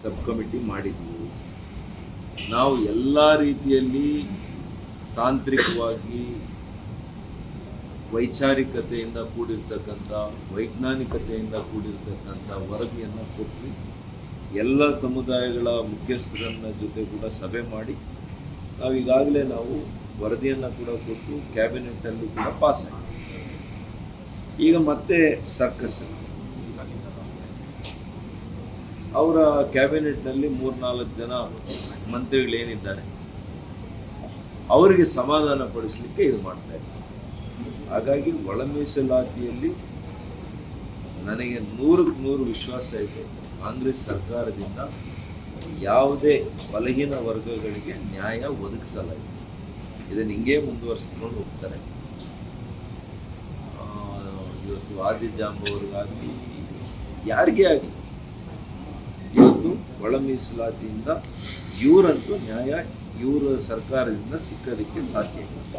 Sub committee ಮಾಡಿದ್ವಿ. ನಾವು ಎಲ್ಲ ರೀತಿಯಲ್ಲಿ ತಾಂತ್ರಿಕವಾಗಿ ವೈಚಾರಿಕತೆಯಿಂದ ಕೂಡಿರ್ತಕ್ಕಂಥ, ವೈಜ್ಞಾನಿಕತೆಯಿಂದ ಕೂಡಿರ್ತಕ್ಕಂಥ ವರದಿಯನ್ನು ಕೊಟ್ಟು ಎಲ್ಲ ಸಮುದಾಯಗಳ ಮುಖ್ಯಸ್ಥರನ್ನ ಜೊತೆ ಕೂಡ ಸಭೆ ಮಾಡಿ, ನಾವು ಈಗಾಗಲೇ ನಾವು ವರದಿಯನ್ನು ಕೂಡ ಕೊಟ್ಟು, ಕ್ಯಾಬಿನೆಟ್ಟಲ್ಲಿ ಕೂಡ ಪಾಸ್ ಈಗ ಮತ್ತೆ ಸರ್ಕಸ್. ಅವರ ಕ್ಯಾಬಿನೆಟ್ನಲ್ಲಿ ಮೂರ್ನಾಲ್ಕು ಜನ ಮಂತ್ರಿಗಳೇನಿದ್ದಾರೆ, ಅವರಿಗೆ ಸಮಾಧಾನ ಪಡಿಸಲಿಕ್ಕೆ ಇದು ಮಾಡ್ತಾ ಇದ್ದಾರೆ. ಹಾಗಾಗಿ ಒಳ ಮೀಸಲಾತಿಯಲ್ಲಿ ನನಗೆ ನೂರಕ್ಕೆ ನೂರು ವಿಶ್ವಾಸ ಇದೆ, ಕಾಂಗ್ರೆಸ್ ಸರ್ಕಾರದಿಂದ ಯಾವುದೇ ಬಲಹೀನ ವರ್ಗಗಳಿಗೆ ನ್ಯಾಯ ಒದಗಿಸಲಾಗಿದೆ. ಇದನ್ನು ಹಿಂಗೇ ಮುಂದುವರಿಸ್ಕೊಂಡು ಹೋಗ್ತಾರೆ. ಇವತ್ತು ಆದಿಜಾಂಬವ್ರಿಗಾಗಲಿ ಯಾರಿಗೇ ಆಗಲಿ ಇವತ್ತು ಒಳ ಮೀಸಲಾತಿಯಿಂದ ಇವರಂತೂ ನ್ಯಾಯ ಇವರ ಸರ್ಕಾರದಿಂದ ಸಿಕ್ಕೋದಕ್ಕೆ ಸಾಧ್ಯ. ಇಲ್ಲ